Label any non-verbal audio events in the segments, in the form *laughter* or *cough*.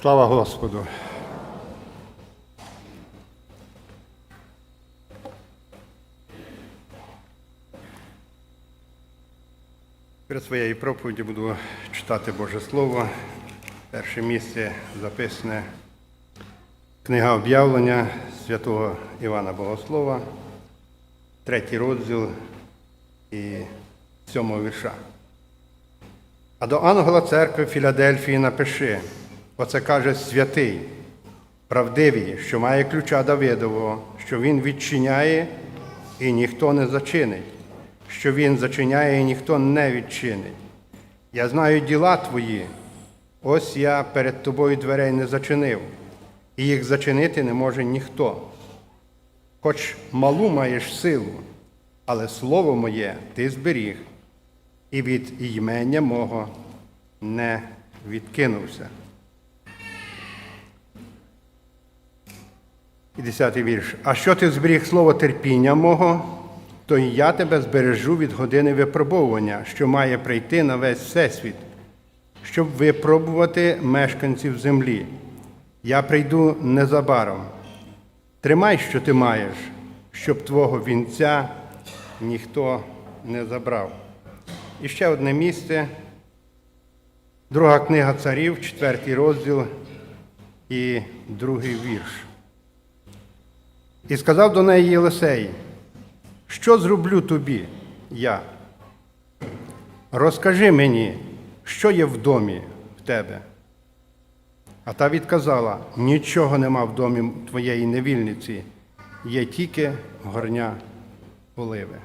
Слава Господу! Перед своєю проповіді буду читати Боже Слово. Перше місце записане книга об'явлення святого Івана Богослова, третій розділ і сьомого вірша. А до ангела церкви Філадельфії напиши, оце каже святий, правдивий, що має ключа Давидового, що він відчиняє і ніхто не зачинить, що він зачиняє і ніхто не відчинить. Я знаю діла твої, ось я перед тобою дверей не зачинив, і їх зачинити не може ніхто. Хоч малу маєш силу, але слово моє ти зберіг, і від імення мого не відкинувся. І десятий вірш. А що ти зберіг слово терпіння мого, то і я тебе збережу від години випробовування, що має прийти на весь всесвіт, щоб випробувати мешканців землі. Я прийду незабаром. Тримай, що ти маєш, щоб твого вінця ніхто не забрав. І ще одне місце. Друга книга царів, четвертий розділ і другий вірш. І сказав до неї Єлисей, що зроблю тобі я? Розкажи мені, що є в домі в тебе. А та відказала: нічого нема в домі твоєї невільниці, є тільки горня оливи.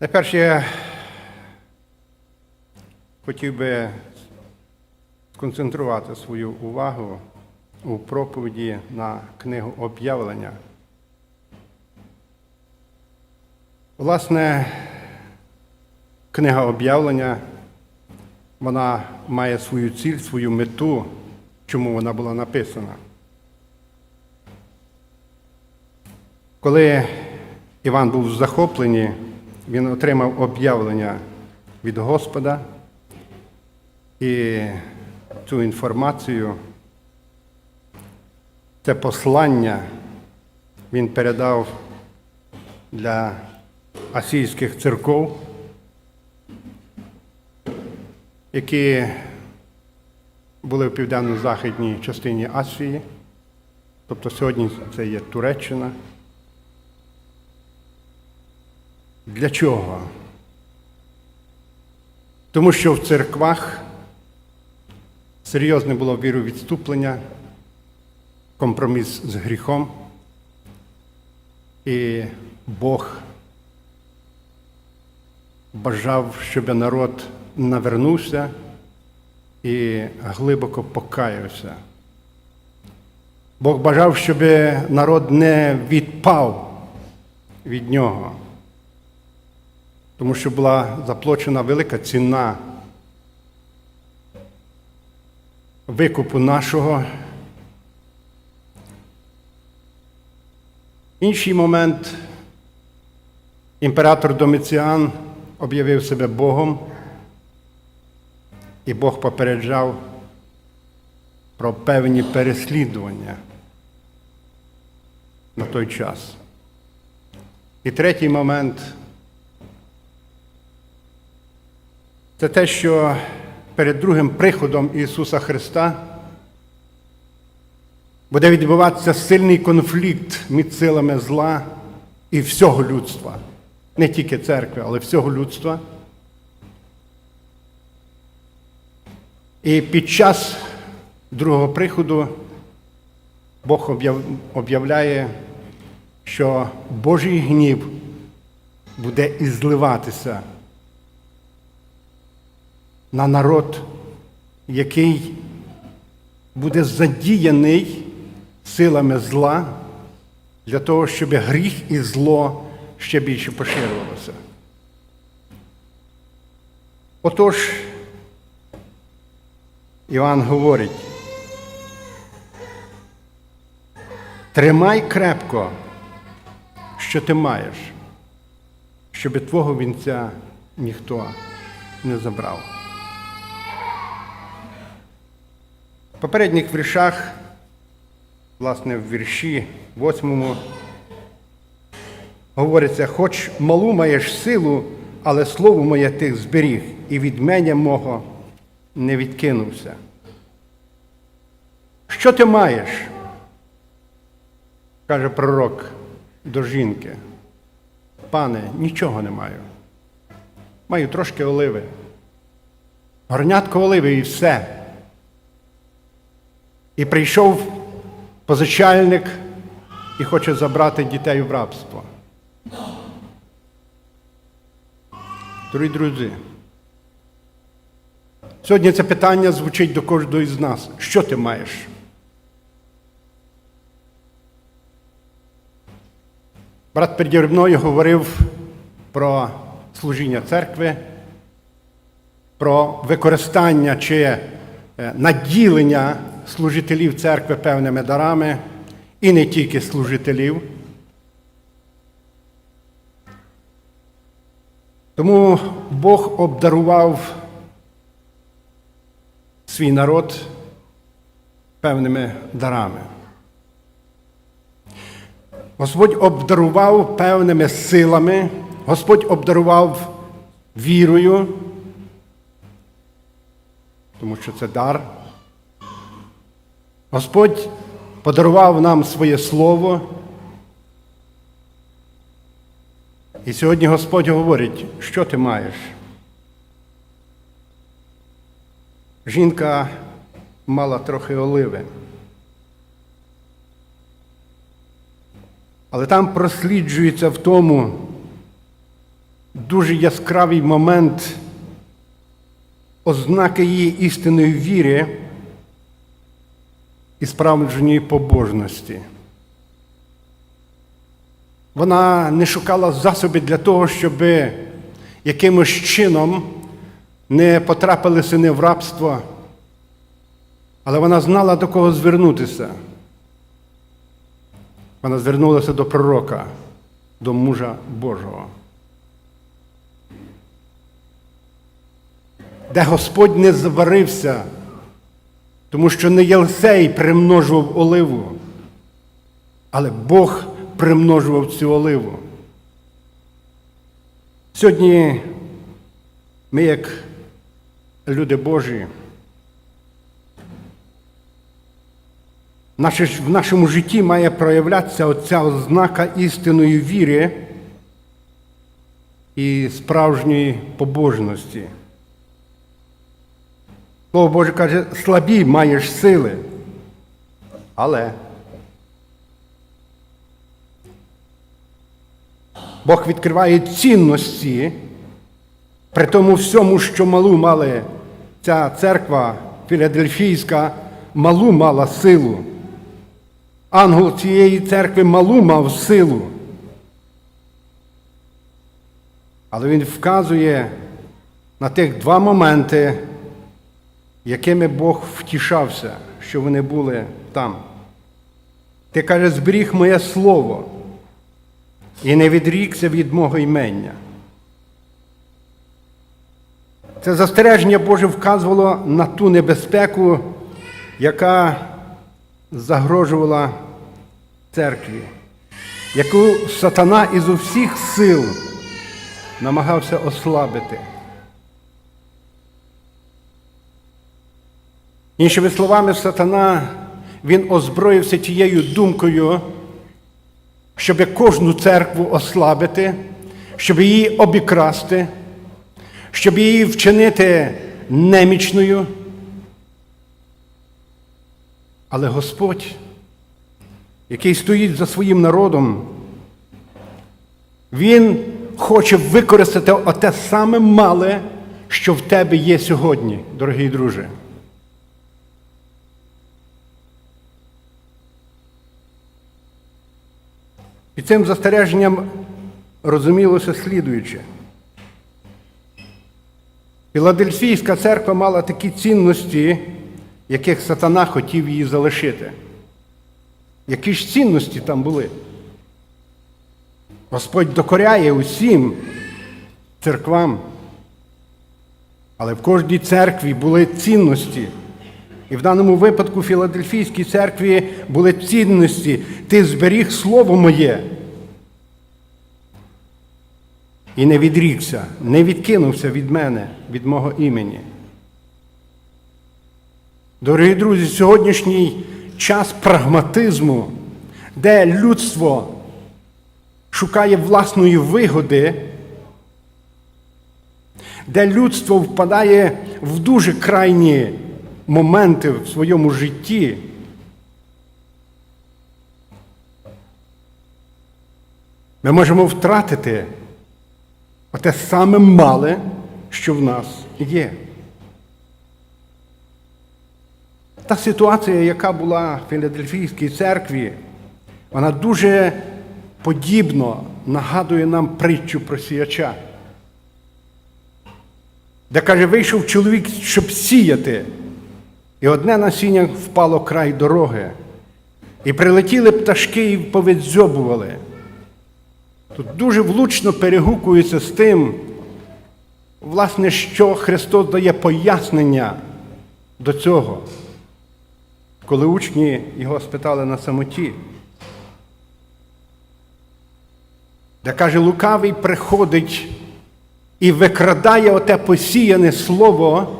Найперше я хотів би сконцентрувати свою увагу у проповіді на книгу об'явлення. Власне, книга об'явлення вона має свою ціль, свою мету, чому вона була написана. Коли Іван був в захопленні, він отримав об'явлення від Господа і цю інформацію, це послання він передав для асійських церков, які були в південно-західній частині Асії, тобто сьогодні це є Туреччина. Для чого? Тому що в церквах серйозне було віровідступлення, компроміс з гріхом, і Бог бажав, щоб народ навернувся і глибоко покаявся. Бог бажав, щоб народ не відпав від нього тому що була заплачена велика ціна викупу нашого. Інший момент імператор Домиціан об'явив себе Богом, і Бог попереджав про певні переслідування на той час. І третій момент це те, що перед другим приходом Ісуса Христа буде відбуватися сильний конфлікт між силами зла і всього людства, не тільки церкви, але всього людства. І під час другого приходу Бог об'являє, що Божий гнів буде ізливатися на народ, який буде задіяний силами зла для того, щоб гріх і зло ще більше поширювалося. Отож, Іван говорить, тримай крепко, що ти маєш, щоб твого вінця ніхто не забрав. В попередніх віршах, власне, в вірші восьмому, говориться, хоч малу маєш силу, але слово моє тих зберіг, і від мене мого не відкинувся. Що ти маєш? каже пророк до жінки. Пане, нічого не маю. Маю трошки оливи. Горнятко оливи і все. І прийшов позичальник і хоче забрати дітей в рабство. Дорогі друзі, сьогодні це питання звучить до кожного із нас. Що ти маєш? Брат переді мною говорив про служіння церкви, про використання чи е, наділення служителів церкви певними дарами, і не тільки служителів. Тому Бог обдарував свій народ певними дарами. Господь обдарував певними силами, Господь обдарував вірою, тому що це дар. Господь подарував нам своє слово. І сьогодні Господь говорить, що ти маєш. Жінка мала трохи оливи. Але там просліджується в тому дуже яскравий момент ознаки її істинної віри і справжньої побожності. Вона не шукала засоби для того, щоб якимось чином не потрапили сини в рабство, але вона знала до кого звернутися. Вона звернулася до пророка, до мужа Божого. Де Господь не зварився, тому що не Єлсей примножував оливу, але Бог примножував цю оливу. Сьогодні ми, як люди Божі, в нашому житті має проявлятися оця ознака істинної віри і справжньої побожності. Слово Боже каже, слабі маєш сили, але Бог відкриває цінності при тому всьому, що малу мали ця церква Філадельфійська, малу мала силу. Ангел цієї церкви малу мав силу. Але він вказує на тих два моменти, якими Бог втішався, що вони були там. Ти каже, зберіг моє слово і не відрікся від мого імення. Це застереження Боже вказувало на ту небезпеку, яка загрожувала церкві, яку сатана із усіх сил намагався ослабити. Іншими словами, сатана він озброївся тією думкою, щоб кожну церкву ослабити, щоб її обікрасти, щоб її вчинити немічною. Але Господь, який стоїть за своїм народом, Він хоче використати оте саме мале, що в тебе є сьогодні, дорогий друже. І цим застереженням розумілося слідуюче. Філадельфійська церква мала такі цінності, яких сатана хотів її залишити. Які ж цінності там були? Господь докоряє усім церквам. Але в кожній церкві були цінності, І в даному випадку в Філадельфійській церкві були цінності. Ти зберіг слово моє. І не відрікся, не відкинувся від мене, від мого імені. Дорогі друзі, сьогоднішній час прагматизму, де людство шукає власної вигоди, де людство впадає в дуже крайні моменти в своєму житті. Ми можемо втратити те саме мале, що в нас є. Та ситуація, яка була в Філадельфійській церкві, вона дуже подібно нагадує нам притчу про сіяча, де каже, вийшов чоловік, щоб сіяти, і одне насіння впало край дороги, і прилетіли пташки і повідзьобували. Тут дуже влучно перегукується з тим, власне, що Христос дає пояснення до цього. Коли учні його спитали на самоті, де каже, лукавий приходить і викрадає оте посіяне слово,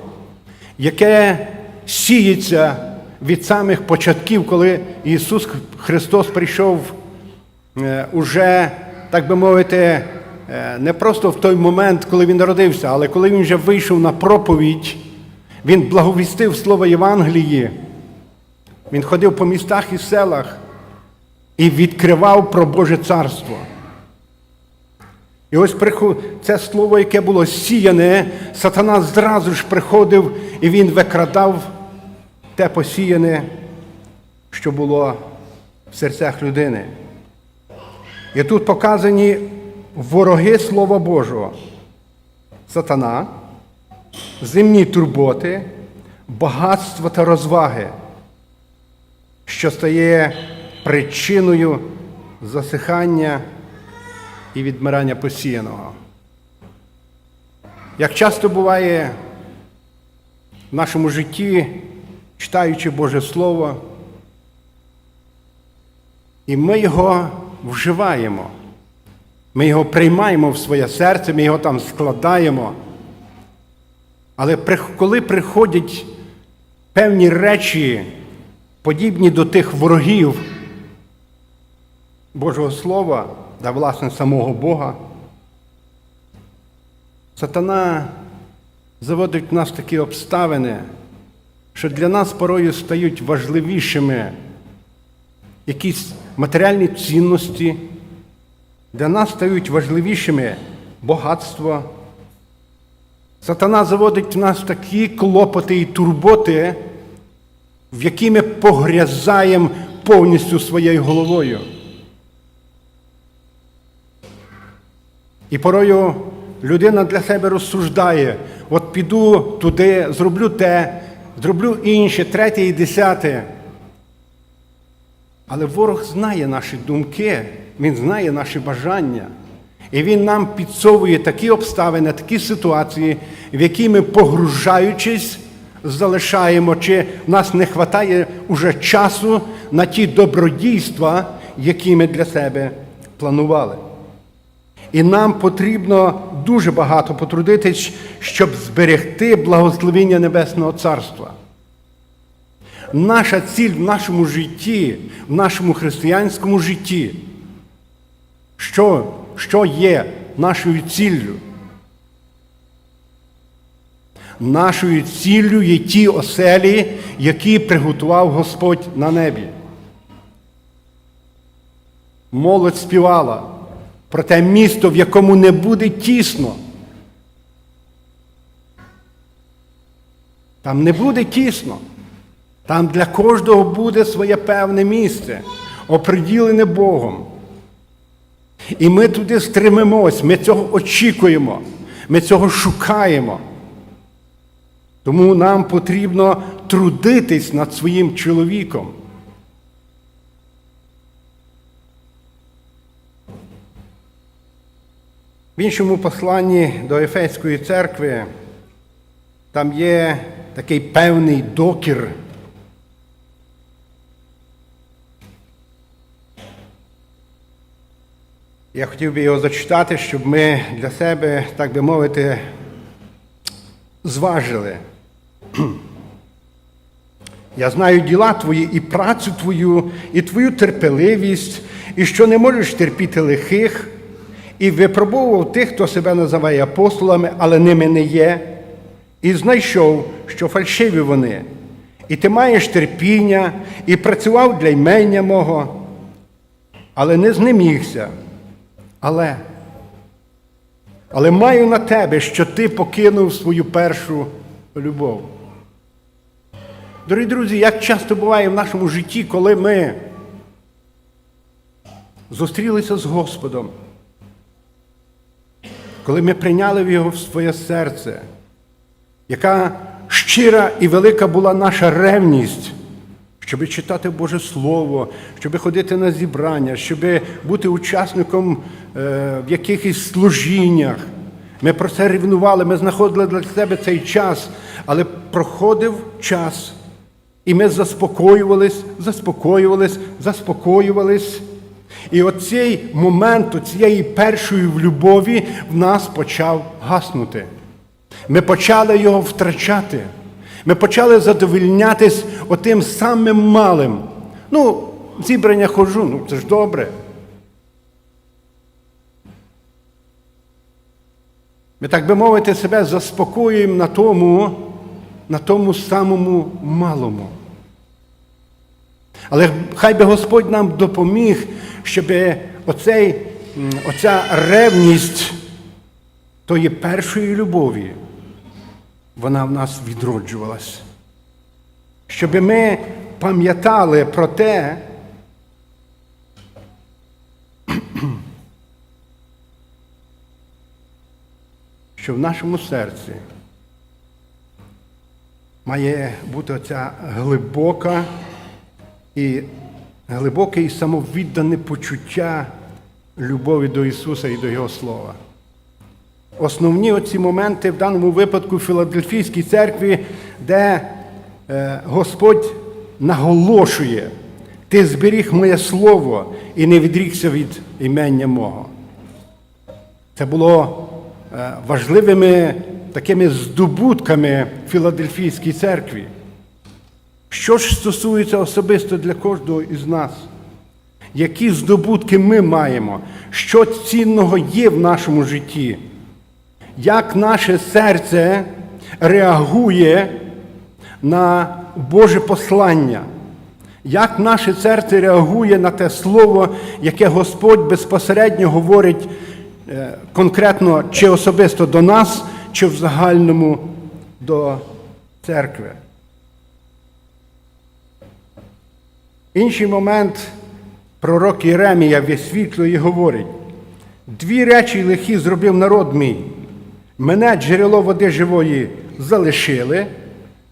яке сіється від самих початків, коли Ісус Христос прийшов е, уже, так би мовити, е, не просто в той момент, коли Він народився, але коли Він вже вийшов на проповідь, Він благовістив Слово Євангелії. Він ходив по містах і селах і відкривав про Боже царство. І ось це слово, яке було сіяне, сатана зразу ж приходив і він викрадав те посіяне, що було в серцях людини. І тут показані вороги Слова Божого. Сатана, земні турботи, багатство та розваги що стає причиною засихання і відмирання посіяного. Як часто буває в нашому житті, читаючи Боже Слово, і ми його вживаємо, ми його приймаємо в своє серце, ми його там складаємо. Але коли приходять певні речі, подібні до тих ворогів Божого Слова та, власне, самого Бога. Сатана заводить в нас такі обставини, що для нас порою стають важливішими якісь матеріальні цінності, для нас стають важливішими багатство. Сатана заводить в нас такі клопоти і турботи в якій ми погрязаємо повністю своєю головою. І порою людина для себе розсуждає, от піду туди, зроблю те, зроблю інше, третє і десяте. Але ворог знає наші думки, він знає наші бажання. І він нам підсовує такі обставини, такі ситуації, в які ми, погружаючись, залишаємо, чи в нас не вистачає уже часу на ті добродійства, які ми для себе планували. І нам потрібно дуже багато потрудитись, щоб зберегти благословення Небесного Царства. Наша ціль в нашому житті, в нашому християнському житті, що, що є нашою ціллю? Нашою ціллю є ті оселі, які приготував Господь на небі. Молодь співала про те місто, в якому не буде тісно. Там не буде тісно. Там для кожного буде своє певне місце, оприділене Богом. І ми туди стремимось, ми цього очікуємо, ми цього шукаємо. Тому нам потрібно трудитись над своїм чоловіком. В іншому посланні до Ефеської церкви там є такий певний докір. Я хотів би його зачитати, щоб ми для себе, так би мовити, зважили. *clears throat* Я знаю діла твої і працю твою, і твою терпеливість, і що не можеш терпіти лихих і випробовував тих, хто себе називає апостолами, але ними не є, і знайшов, що фальшиві вони. І ти маєш терпіння, і працював для ймення мого, але не знемігся. Але, але маю на тебе, що ти покинув свою першу любов. Дорогі друзі, як часто буває в нашому житті, коли ми зустрілися з Господом, коли ми прийняли в Його в своє серце, яка щира і велика була наша ревність, щоб читати Боже Слово, щоб ходити на зібрання, щоб бути учасником е, в якихось служіннях. Ми про це рівнували, ми знаходили для себе цей час, але проходив час. І ми заспокоювались, заспокоювались, заспокоювались. І оцей момент цієї першої в любові в нас почав гаснути. Ми почали його втрачати. Ми почали задовольнятись отим самим малим. Ну, зібрання ходжу, ну це ж добре. Ми, так би мовити, себе заспокоюємо на тому, на тому самому малому. Але хай би Господь нам допоміг, щоб оцей, оця ревність тої першої любові, вона в нас відроджувалась. Щоб ми пам'ятали про те, *clears throat* що в нашому серці має бути оця глибока і глибоке і самовіддане почуття любові до Ісуса і до Його Слова. Основні оці моменти в даному випадку в Філадельфійській церкві, де е, Господь наголошує, ти зберіг моє слово і не відрікся від імення мого. Це було е, важливими такими здобутками Філадельфійській церкві. Що ж стосується особисто для кожного із нас, які здобутки ми маємо, що цінного є в нашому житті, як наше серце реагує на Боже послання, як наше серце реагує на те слово, яке Господь безпосередньо говорить е, конкретно чи особисто до нас, чи в загальному до церкви. Інший момент пророк Єремія висвітлює і говорить: дві речі лихі зробив народ мій. Мене джерело води живої залишили,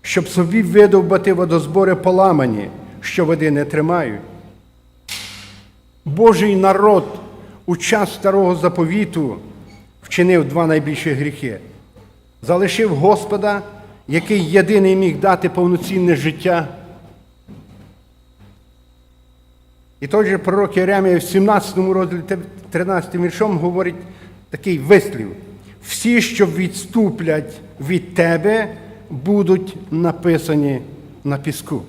щоб собі видовбати водозбори поламані, що води не тримають. Божий народ у час старого заповіту вчинив два найбільші гріхи. Залишив Господа, який єдиний міг дати повноцінне життя. І той же пророк Єремія в 17 розділі 13 віршом говорить такий вислів. Всі, що відступлять від тебе, будуть написані на піску.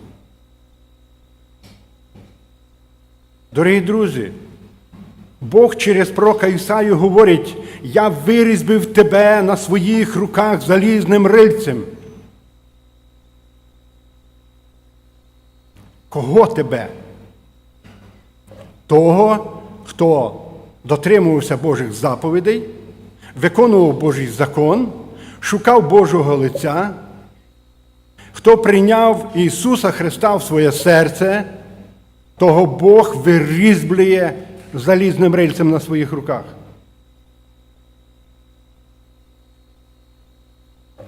Дорогі друзі, Бог через пророка Ісаю говорить, я вирізбив тебе на своїх руках залізним рильцем. Кого тебе? Того, хто дотримувався Божих заповідей, виконував Божий закон, шукав Божого лиця, хто прийняв Ісуса Христа в своє серце, того Бог вирізблює залізним рильцем на своїх руках.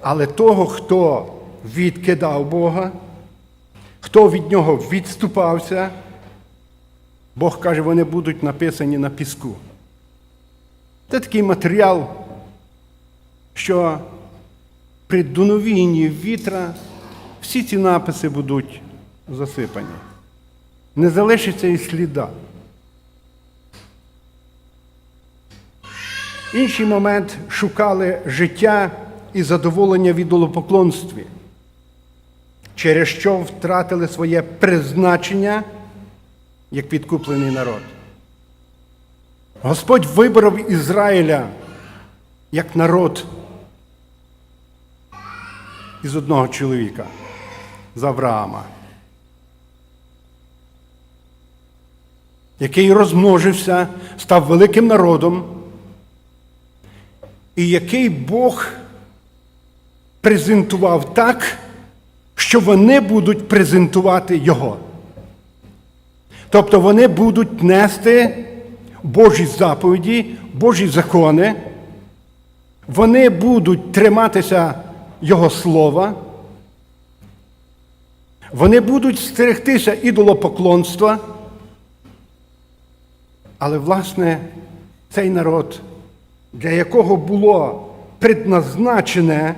Але того, хто відкидав Бога, хто від нього відступався, Бог каже, вони будуть написані на піску. Це такий матеріал, що при дуновінні вітра всі ці написи будуть засипані. Не залишиться і сліда. Інший момент шукали життя і задоволення в ідолопоклонстві, через що втратили своє призначення як підкуплений народ. Господь вибрав Ізраїля як народ із одного чоловіка з Авраама, який розмножився, став великим народом, і який Бог презентував так, що вони будуть презентувати Його. Тобто вони будуть нести Божі заповіді, Божі закони, вони будуть триматися Його слова, вони будуть стерегтися ідолопоклонства. Але, власне, цей народ, для якого було предназначене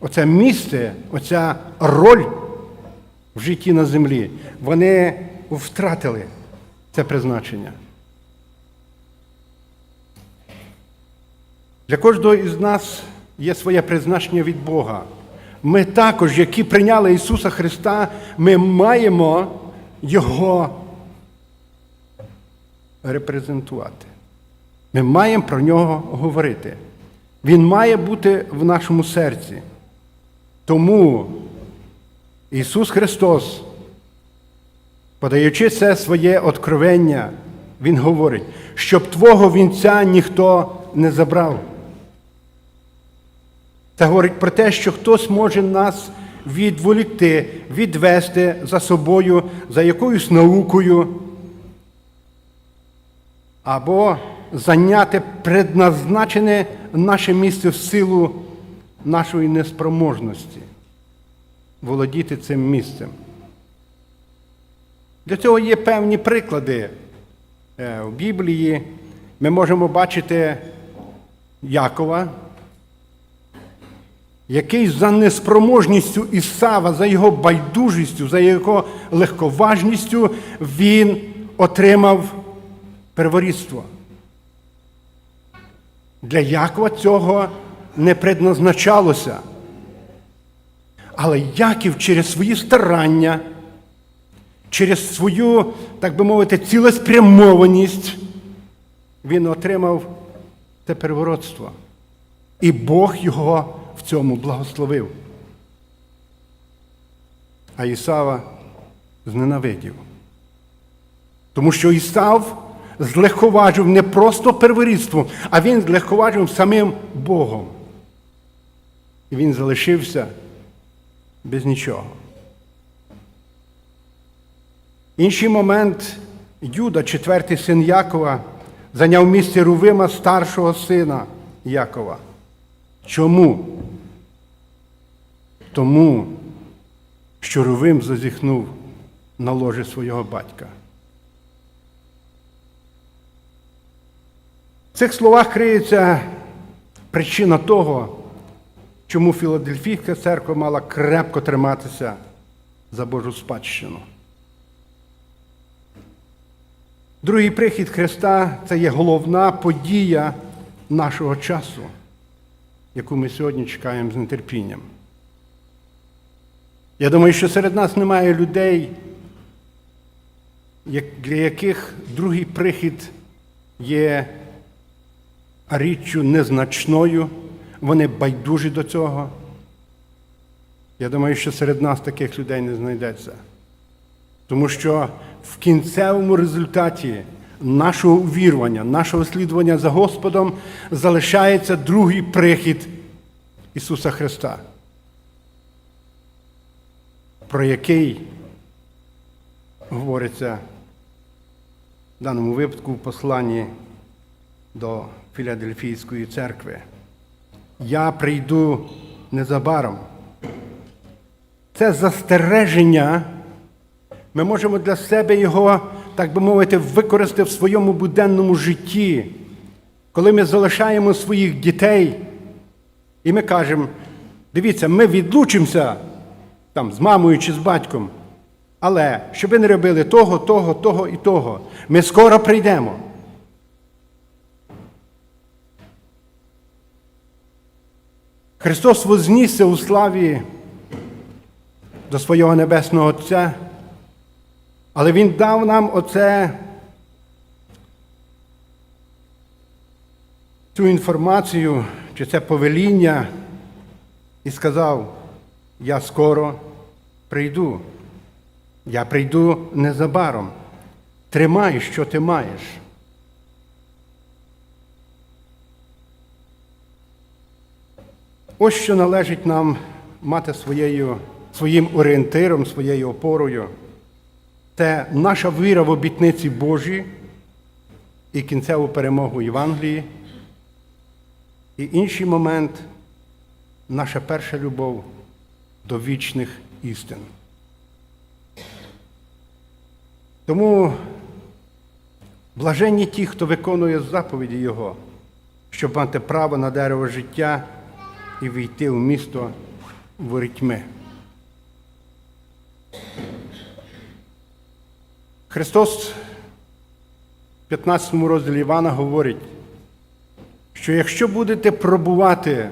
оце місце, оця роль в житті на землі, вони втратили це призначення. Для кожного із нас є своє призначення від Бога. Ми також, які прийняли Ісуса Христа, ми маємо Його репрезентувати. Ми маємо про нього говорити. Він має бути в нашому серці. Тому Ісус Христос, подаючи це своє откровення, Він говорить, щоб Твого вінця ніхто не забрав. Це говорить про те, що хтось може нас відволікти, відвести за собою, за якоюсь наукою, або зайняти предназначене наше місце в силу нашої неспроможності, володіти цим місцем. Для цього є певні приклади. Е, В Біблії ми можемо бачити Якова, який за неспроможністю Ісава, за його байдужістю, за його легковажністю, він отримав перворідство. Для Якова цього не предназначалося. Але Яків через свої старання, через свою, так би мовити, цілеспрямованість, він отримав це первородство. І Бог його в цьому благословив. А Ісава зненавидів. Тому що Ісав злегковажив не просто перворідством, а він злегковажив самим Богом. І він залишився без нічого. Інший момент Юда, четвертий син Якова, зайняв місце Рувима старшого сина Якова. Чому? Тому, що Рувим зазіхнув на ложе свого батька. В цих словах криється причина того, чому Філадельфійська церква мала крепко триматися за Божу спадщину. Другий прихід Христа це є головна подія нашого часу, яку ми сьогодні чекаємо з нетерпінням. Я думаю, що серед нас немає людей, для яких другий прихід є річчю незначною, вони байдужі до цього. Я думаю, що серед нас таких людей не знайдеться. Тому що в кінцевому результаті нашого увірування, нашого слідування за Господом залишається другий прихід Ісуса Христа, про який говориться в даному випадку в посланні до Філадельфійської церкви. Я прийду незабаром. Це застереження. Ми можемо для себе його, так би мовити, використати в своєму буденному житті, коли ми залишаємо своїх дітей, і ми кажемо, дивіться, ми відлучимося там, з мамою чи з батьком, але щоб ви не робили того, того, того і того, ми скоро прийдемо. Христос вознісся у славі до свого Небесного Отця але Він дав нам оце, цю інформацію чи це повеління і сказав, я скоро прийду. Я прийду незабаром. Тримай, що ти маєш. Ось що належить нам мати своєю, своїм орієнтиром, своєю опорою. Це наша віра в обітниці Божі і кінцеву перемогу Євангелії. І інший момент наша перша любов до вічних істин. Тому блаженні ті, хто виконує заповіді Його, щоб мати право на дерево життя і війти в місто ворітьми. Христос в 15 розділі Івана говорить, що якщо будете пробувати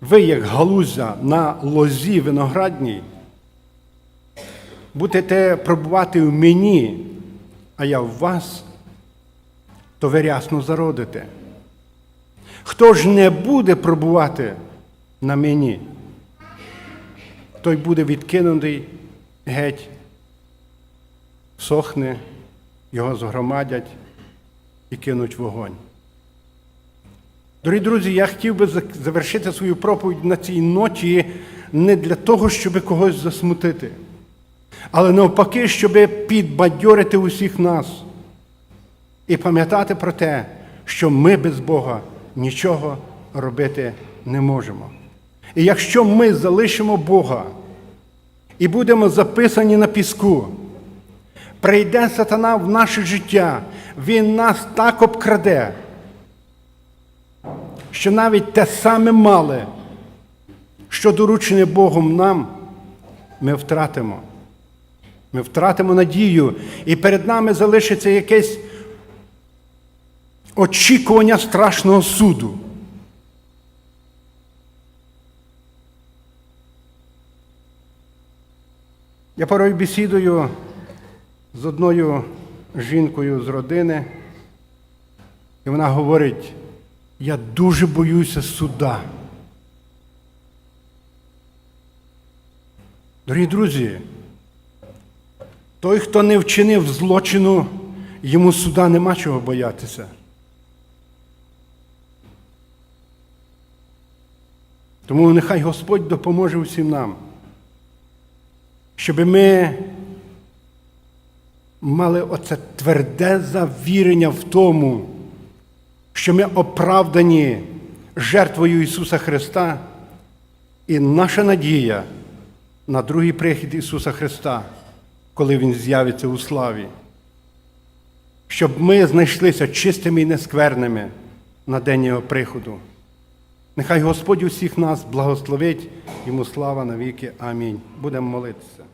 ви, як галузя на лозі виноградній, будете пробувати в мені, а я в вас, то ви рясно зародите. Хто ж не буде пробувати на мені, той буде відкинутий геть, сохне, його згромадять і кинуть вогонь. Дорогі друзі, я хотів би завершити свою проповідь на цій ноті не для того, щоб когось засмутити, але навпаки, щоб підбадьорити усіх нас і пам'ятати про те, що ми без Бога нічого робити не можемо. І якщо ми залишимо Бога і будемо записані на піску, прийде сатана в наше життя, він нас так обкраде що навіть те саме мале, що доручене Богом нам, ми втратимо. Ми втратимо надію, і перед нами залишиться якесь очікування страшного суду. Я порой бесідую з одною жінкою з родини, і вона говорить, я дуже боюся суда. Дорогі друзі, той, хто не вчинив злочину, йому суда нема чого боятися. Тому нехай Господь допоможе всім нам, щоб ми мали оце тверде завірення в тому що ми оправдані жертвою Ісуса Христа, і наша надія на другий прихід Ісуса Христа, коли Він з'явиться у славі, щоб ми знайшлися чистими і нескверними на день Його приходу. Нехай Господь усіх нас благословить, йому слава навіки. Амінь. Будемо молитися.